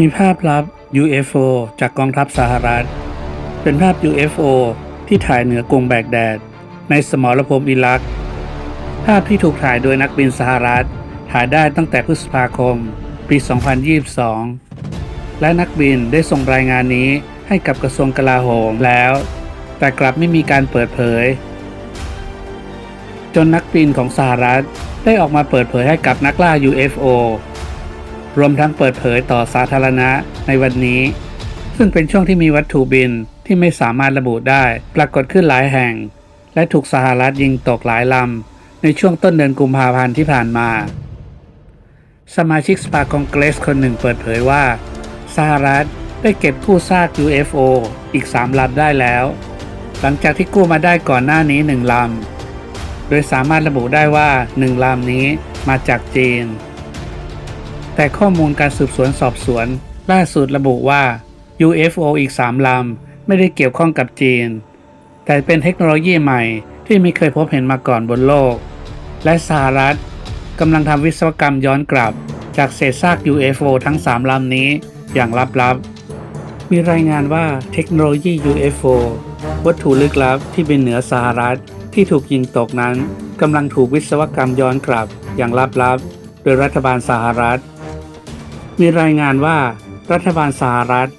มีภาพลับ UFO จากกองทัพสหรัฐ เป็นภาพ UFO ที่ถ่ายเหนือกรุงแบกแดด ในสมรภูมิอิรัก ภาพที่ถูกถ่ายโดยนักบินสหรัฐถ่ายได้ตั้งแต่พฤษภาคม ปี 2022 และนักบินได้ส่งรายงานนี้ให้กับกระทรวงกลาโหมแล้ว แต่กลับไม่มีการเปิดเผย จนนักบินของสหรัฐได้ออกมาเปิดเผยให้กับนักล่า UFO รวมทั้งเปิดเผยต่อสาธารณะในวันนี้ ซึ่งเป็นช่วงที่มีวัตถุบินที่ไม่สามารถระบุได้ ปรากฏขึ้นหลายแห่ง และถูกสหรัฐยิงตกหลายลำ ในช่วงต้นเดือนกุมภาพันธ์ที่ผ่านมา สมาชิกสภาคองเกรสคนหนึ่งเปิดเผยว่า สหรัฐได้เก็บกู้ซาก UFO อีก 3 ลำได้แล้ว หลังจากที่กู้มาได้ก่อนหน้านี้ 1 ลำ โดยสามารถระบุได้ว่า 1 ลำนี้มาจากจีน แต่ข้อมูลการสืบสวนสอบสวน ล่าสุดระบุว่า UFO อีก3ลำ ไม่ได้เกี่ยวข้องกับจีน แต่เป็นเทคโนโลยีใหม่ที่ไม่เคยพบเห็นมาก่อนบนโลก และสหรัฐกำลังทำวิศวกรรมย้อนกลับ จากเศษซาก UFO ทั้ง3ลำนี้อย่างลับๆ มีรายงานว่าเทคโนโลยี UFO วัตถุลึกลับที่บินเหนือสหรัฐที่ถูกยิงตกนั้นกำลังถูกวิศวกรรมย้อนกลับอย่างลับๆ โดยรัฐบาลสหรัฐ มีรายงานว่ารัฐบาลสหรัฐ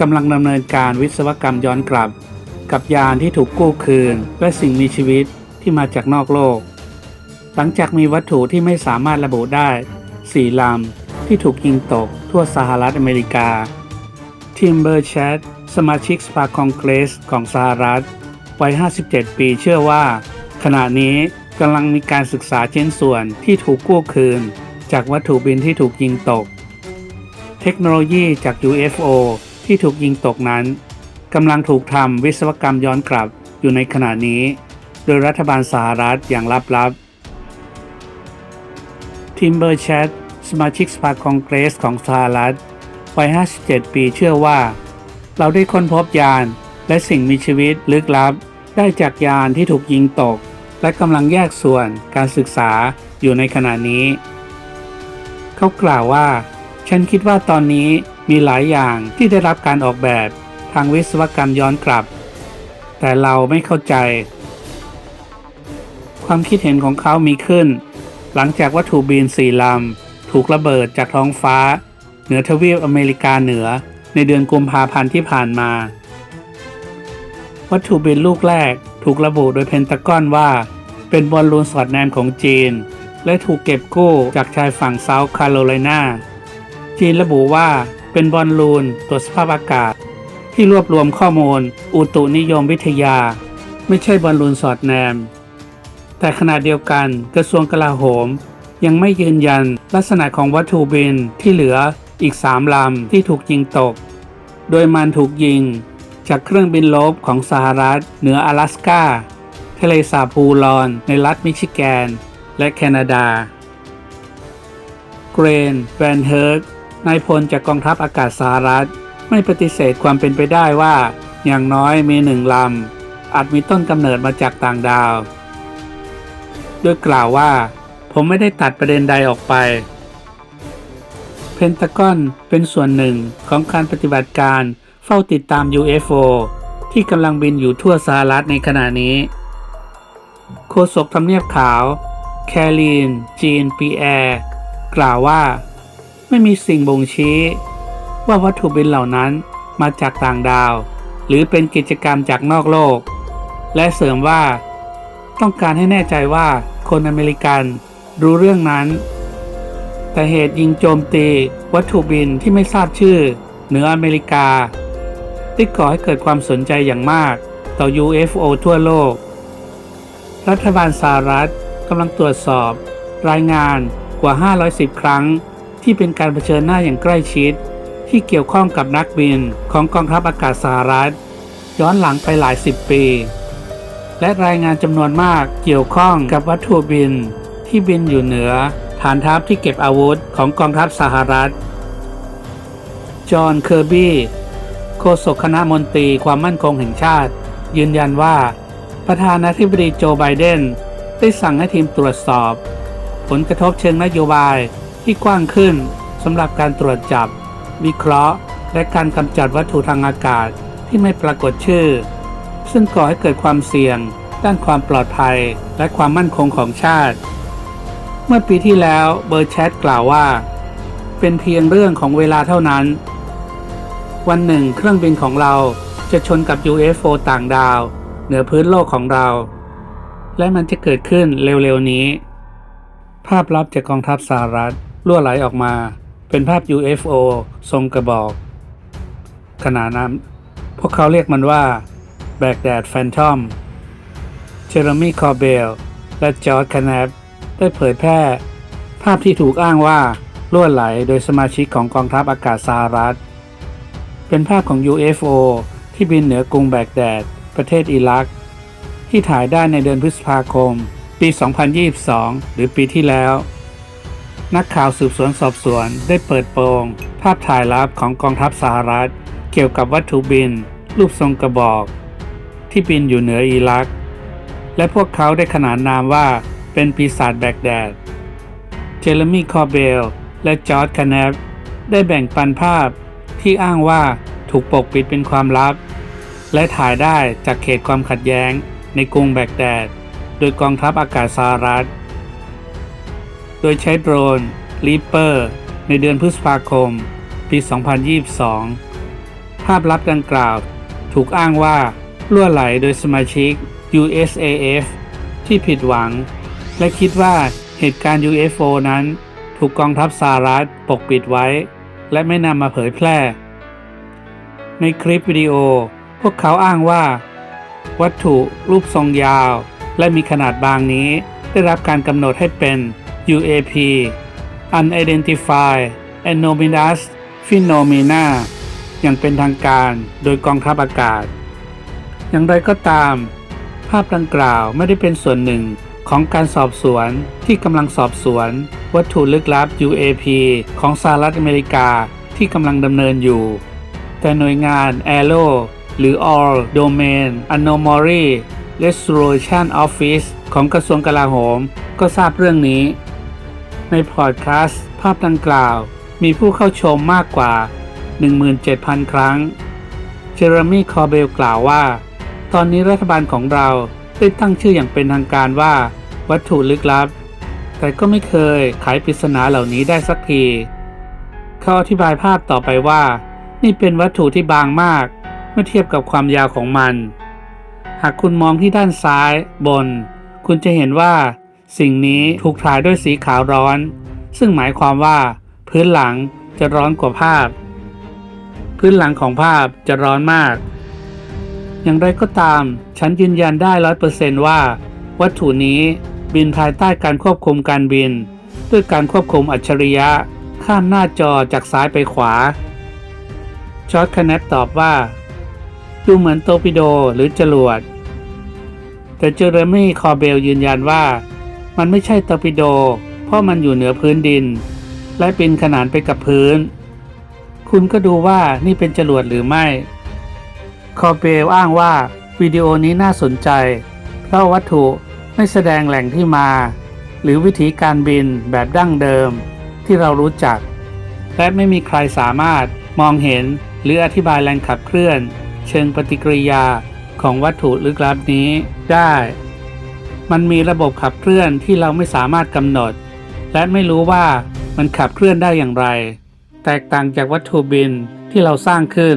กำลังดำเนินการวิศวกรรมย้อนกลับ กับยานที่ถูกกู้คืน และสิ่งมีชีวิตที่มาจากนอกโลก หลังจากมีวัตถุที่ไม่สามารถระบุได้4ลำที่ถูกยิงตกทั่วสหรัฐอเมริกา ทิมเบอร์แชดสมาชิกสภาคองเกรสของสหรัฐวัย 57 ปีเชื่อว่า ขณะนี้กำลังมีการศึกษาชิ้นส่วนที่ถูกกู้คืน จากวัตถุบินที่ถูกยิงตก เทคโนโลยีจาก UFO ที่ถูกยิงตกนั้นกำลังถูกทำวิศวกรรมย้อนกลับอยู่ในขณะนี้ โดยรัฐบาลสหรัฐอย่างลับๆ ทิมเบอร์แชดสมาชิกสภาคองเกรสของสหรัฐวัย 57 ปีเชื่อว่า เราได้ค้นพบยานและสิ่งมีชีวิตลึกลับ ได้จากยานที่ถูกยิงตก และกำลังแยกส่วนการศึกษาอยู่ในขณะนี้ เขากล่าวว่า ฉันคิดว่าตอนนี้มีหลายอย่างที่ได้รับการออกแบบทางวิศวกรรมย้อนกลับ แต่เราไม่เข้าใจ ความคิดเห็นของเขามีขึ้น หลังจากวัตถุบินสี่ลำถูกระเบิดจากท้องฟ้า เหนือทวีปอเมริกาเหนือในเดือนกุมภาพันธ์ที่ผ่านมา วัตถุบินลูกแรกถูกระบุโดยเพนตากอนว่า เป็นบอลลูนสอดแนมของจีน และถูกเก็บกู้จากชายฝั่งเซาท์แคโรไลนา จีนระบุว่าเป็นบอลลูนตรวจสภาพอากาศ ที่รวบรวมข้อมูล อุตุนิยมวิทยา ไม่ใช่บอลลูนสอดแนม แต่ขณะเดียวกันกระทรวงกลาโหม ยังไม่ยืนยันลักษณะของวัตถุบินที่เหลืออีกสามลำที่ถูกยิงตก โดยมันถูกยิง จากเครื่องบินลบของสหรัฐ เหนือ阿拉สกาทะเลสาบพูลอน ในรัฐมิชิแกน และแคนาดา เกรน แวนเฮิร์ก นายพลจากกองทัพอากาศสหรัฐ ไม่ปฏิเสธความเป็นไปได้ว่า อย่างน้อยมีหนึ่งลำอาจมีต้นกำเนิดมาจากต่างดาวโดยกล่าวว่า ผมไม่ได้ตัดประเด็นใดออกไป เพนตากอนเป็นส่วนหนึ่งของการปฏิบัติการเฝ้าติดตาม UFO ที่กำลังบินอยู่ทั่วสหรัฐในขณะนี้ โฆษกทำเนียบขาว แคลีน จีน ปีแอร์ กล่าวว่า ไม่มีสิ่งบ่งชี้ ว่าวัตถุบินเหล่านั้นมาจากต่างดาว หรือเป็นกิจกรรมจากนอกโลก และเสริมว่า ต้องการให้แน่ใจว่าคนอเมริกันรู้เรื่องนั้น แต่เหตุยิงโจมตีวัตถุบินที่ไม่ทราบชื่อ เหนืออเมริกาได้ก่อให้เกิดความสนใจอย่างมากต่อ UFO ทั่วโลก รัฐบาลสหรัฐกำลังตรวจสอบ รายงานกว่า 510 ครั้ง ที่เป็นการเผชิญหน้าอย่างใกล้ชิด ที่เกี่ยวข้องกับนักบินของกองทัพอากาศสหรัฐ ย้อนหลังไปหลายสิบปี และรายงานจำนวนมากเกี่ยวข้องกับวัตถุบิน ที่บินอยู่เหนือ ฐานทัพที่เก็บอาวุธของกองทัพสหรัฐ จอห์น เคอร์บี้โฆษกคณะมนตรีความมั่นคงแห่งชาติ ยืนยันว่า ประธานาธิบดีโจไบเดนได้สั่งให้ทีมตรวจสอบ ผลกระทบเชิงนโยบาย ที่กว้างขึ้นสำหรับการตรวจจับ วิเคราะห์ และการกำจัดวัตถุทางอากาศที่ไม่ปรากฏชื่อ ซึ่งก่อให้เกิดความเสี่ยง ด้านความปลอดภัย และความมั่นคงของชาติ เมื่อปีที่แล้วเบอร์แชทกล่าวว่า เป็นเพียงเรื่องของเวลาเท่านั้น วันหนึ่ง เครื่องบินของเราจะชนกับ UFO ต่างดาว เหนือพื้นโลกของเรา และมันจะเกิดขึ้นเร็วๆนี้ ภาพลับจากกองทัพสหรัฐ ล่วไหลออกมา เป็นภาพ UFO ทรงกระบอก ขณะนั้นพวกเขาเรียกมันว่าแบกแดดแฟนทอมเจอร์มี่คอเบลและจอร์ดคานาบได้เผยแพร่ ภาพที่ถูกอ้างว่าล่วไหลโดยสมาชิกของกองทัพอากาศสหรัฐ เป็นภาพของ UFO ที่บินเหนือกรุงแบกแดด ประเทศอิรัก ที่ถ่ายได้ในเดือนพฤษภาคม ปี 2022 หรือปีที่แล้ว นักข่าวสืบสวนสอบสวนได้เปิดโปง ภาพถ่ายลับของกองทัพสหรัฐ เกี่ยวกับวัตถุบิน รูปทรงกระบอก ที่บินอยู่เหนืออิรัก และพวกเขาได้ขนานนามว่าเป็นปีศาจแบกแดด เจเรมี่คอเบล และจอร์ดคาเนฟได้แบ่งปันภาพที่อ้างว่าถูกปกปิดเป็นความลับ และถ่ายได้จากเขตความขัดแย้งในกรุงแบกแดด โดยกองทัพอากาศสหรัฐ โดยใช้โดรน Reaper ในเดือนพฤษภาคม ปี 2022 ภาพลับดังกล่าว ถูกอ้างว่าล่วไหลโดยสมาชิก USAF ที่ผิดหวัง และคิดว่าเหตุการณ์ UFO นั้น ถูกกองทัพสหรัฐปกปิดไว้ และไม่นำมาเผยแพร่ ในคลิปวิดีโอ พวกเขาอ้างว่า วัตถุรูปทรงยาว และมีขนาดบางนี้ได้รับการกำหนดให้เป็น UAP Unidentified Anomalous Phenomena อย่างเป็นทางการโดยกองทัพอากาศ อย่างไรก็ตาม ภาพดังกล่าวไม่ได้เป็นส่วนหนึ่งของการสอบสวนที่กำลังสอบสวน วัตถุลึกลับ UAP ของสหรัฐอเมริกาที่กำลังดำเนินอยู่ แต่หน่วยงาน ALO หรือ All Domain Anomaly Resolution Office ของกระทรวงกลาโหมก็ทราบเรื่องนี้ ในพอดแคสต์ภาพดังกล่าว มีผู้เข้าชมมากกว่า 17,000 ครั้ง เจอร์มี่คอเบลกล่าวว่า ตอนนี้รัฐบาลของเราได้ตั้งชื่ออย่างเป็นทางการว่าวัตถุลึกลับ แต่ก็ไม่เคยไขปริศนาเหล่านี้ได้สักที เขาอธิบายภาพต่อไปว่า นี่เป็นวัตถุที่บางมากเมื่อเทียบกับความยาวของมัน หากคุณมองที่ด้านซ้ายบน คุณจะเห็นว่า สิ่งนี้ถูกถ่ายด้วยสีขาวร้อน ซึ่งหมายความว่า พื้นหลังจะร้อนกว่าภาพ พื้นหลังของภาพจะร้อนมาก อย่างไรก็ตาม ฉันยืนยันได้ร้อยเปอร์เซนต์ว่า วัตถุนี้บินภายใต้การควบคุมการบิน ด้วยการควบคุมอัจฉริยะ ข้ามหน้าจอจากซ้ายไปขวาจอร์ดคเนตตอบว่า ดูเหมือนโตปิโดหรือจรวด แต่เจอร์มี่คอเบลยืนยันว่า มันไม่ใช่ตอร์ปิโด เพราะมันอยู่เหนือพื้นดิน และบินขนานไปกับพื้น คุณก็ดูว่านี่เป็นจรวดหรือไม่ คอเบลอ้างว่าวิดีโอนี้น่าสนใจ เพราะวัตถุไม่แสดงแหล่งที่มา หรือวิธีการบินแบบดั้งเดิมที่เรารู้จัก และไม่มีใครสามารถมองเห็นหรืออธิบายแรงขับเคลื่อน เชิงปฏิกิริยาของวัตถุลึกลับนี้ได้ มันมีระบบขับเคลื่อนที่เราไม่สามารถกำหนด และไม่รู้ว่ามันขับเคลื่อนได้อย่างไร แตกต่างจากวัตถุบินที่เราสร้างขึ้น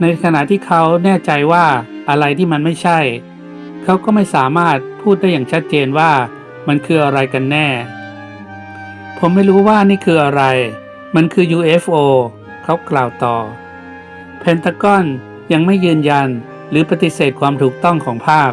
ในขณะที่เขาแน่ใจว่าอะไรที่มันไม่ใช่ เขาก็ไม่สามารถพูดได้อย่างชัดเจนว่ามันคืออะไรกันแน่ ผมไม่รู้ว่านี่คืออะไร มันคือ UFO เขากล่าวต่อ เพนทากอนยังไม่ยืนยันหรือปฏิเสธความถูกต้องของภาพ